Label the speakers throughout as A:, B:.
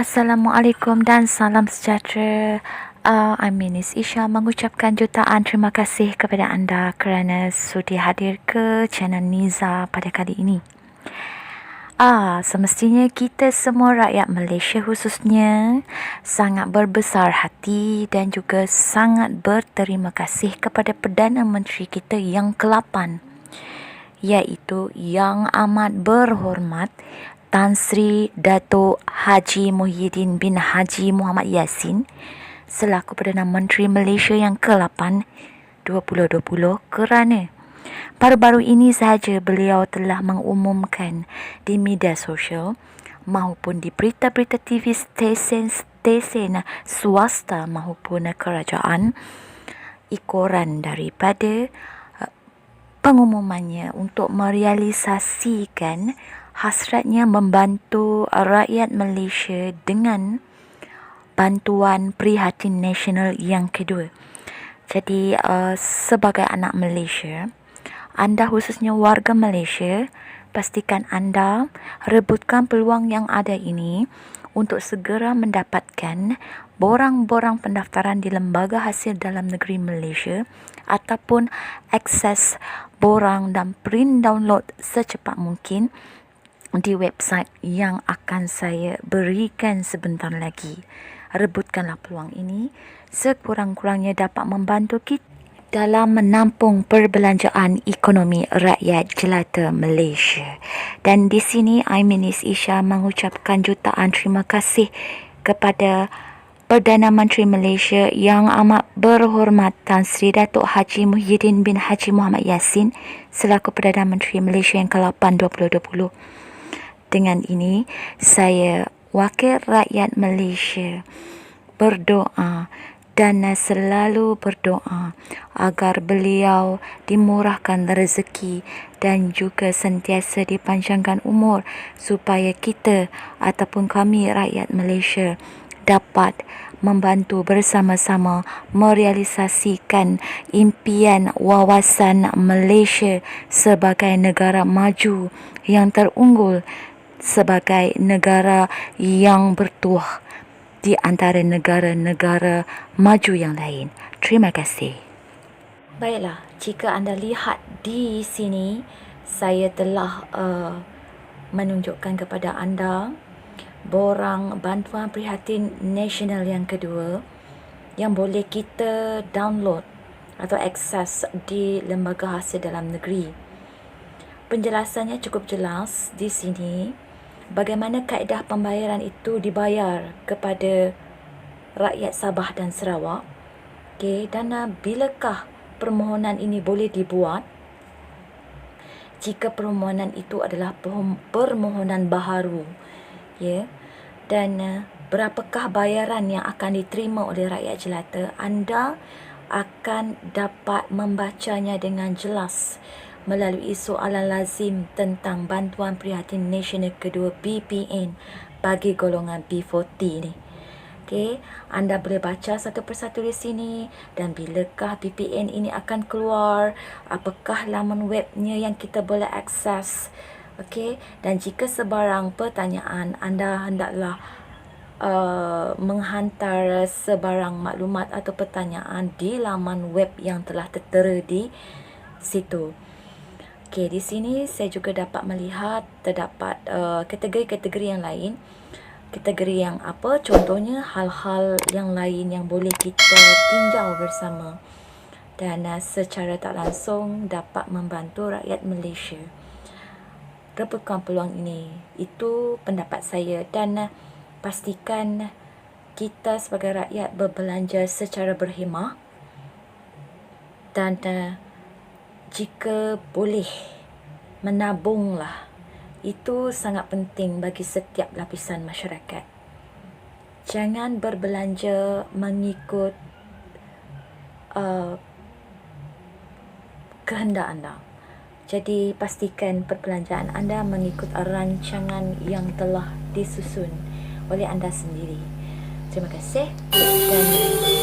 A: Assalamualaikum dan salam sejahtera. Uh, I'm Minis Isha mengucapkan jutaan terima kasih kepada anda kerana sudi hadir ke channel Niza pada kali ini. Ah, semestinya kita semua rakyat Malaysia khususnya sangat berbesar hati dan juga sangat berterima kasih kepada Perdana Menteri kita yang ke-8 iaitu Yang Amat Berhormat Tan Sri Datuk Haji Muhyiddin bin Haji Muhammad Yassin selaku Perdana Menteri Malaysia yang ke-8 2020 kerana Baru-baru ini sahaja beliau telah mengumumkan di media sosial maupun di berita-berita TV stesen-stesen swasta maupun kerajaan ikoran daripada uh, pengumumannya untuk merealisasikan hasratnya membantu rakyat Malaysia dengan bantuan prihatin nasional yang kedua. Jadi uh, sebagai anak Malaysia, anda khususnya warga Malaysia, pastikan anda rebutkan peluang yang ada ini untuk segera mendapatkan borang-borang pendaftaran di Lembaga Hasil Dalam Negeri Malaysia ataupun akses borang dan print download secepat mungkin di website yang akan saya berikan sebentar lagi. Rebutkanlah peluang ini sekurang-kurangnya dapat membantu kita dalam menampung perbelanjaan ekonomi rakyat jelata Malaysia. Dan di sini Aiminis Isha mengucapkan jutaan terima kasih kepada Perdana Menteri Malaysia yang amat berhormat Tan Sri Datuk Haji Muhyiddin bin Haji Muhammad Yassin selaku Perdana Menteri Malaysia yang ke-8 2020. Dengan ini, saya wakil rakyat Malaysia berdoa dan selalu berdoa agar beliau dimurahkan rezeki dan juga sentiasa dipanjangkan umur supaya kita ataupun kami rakyat Malaysia dapat membantu bersama-sama merealisasikan impian wawasan Malaysia sebagai negara maju yang terunggul sebagai negara yang bertuah di antara negara-negara maju yang lain. Terima kasih. Baiklah, jika anda lihat di sini, saya telah uh, menunjukkan kepada anda borang bantuan prihatin nasional yang kedua yang boleh kita download atau akses di lembaga hasil dalam negeri. Penjelasannya cukup jelas di sini bagaimana kaedah pembayaran itu dibayar kepada rakyat Sabah dan Sarawak. Okey, dan bilakah permohonan ini boleh dibuat? Jika permohonan itu adalah permohonan baharu, ya. Dan uh, berapakah bayaran yang akan diterima oleh rakyat jelata? Anda akan dapat membacanya dengan jelas melalui soalan lazim tentang bantuan prihatin nasional kedua BPN bagi golongan B40 ni. Okey, anda boleh baca satu persatu di sini dan bilakah BPN ini akan keluar, apakah laman webnya yang kita boleh akses. Okey, dan jika sebarang pertanyaan anda hendaklah Uh, menghantar sebarang maklumat atau pertanyaan di laman web yang telah tertera di situ. Okey, di sini saya juga dapat melihat terdapat uh, kategori-kategori yang lain. Kategori yang apa? Contohnya hal-hal yang lain yang boleh kita tinjau bersama dan uh, secara tak langsung dapat membantu rakyat Malaysia. Rebutkan peluang ini. Itu pendapat saya dan uh, pastikan kita sebagai rakyat berbelanja secara berhemah dan uh, jika boleh menabunglah itu sangat penting bagi setiap lapisan masyarakat. Jangan berbelanja mengikut uh, kehendak anda. Jadi pastikan perbelanjaan anda mengikut rancangan yang telah disusun oleh anda sendiri. Terima kasih. Dan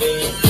B: day.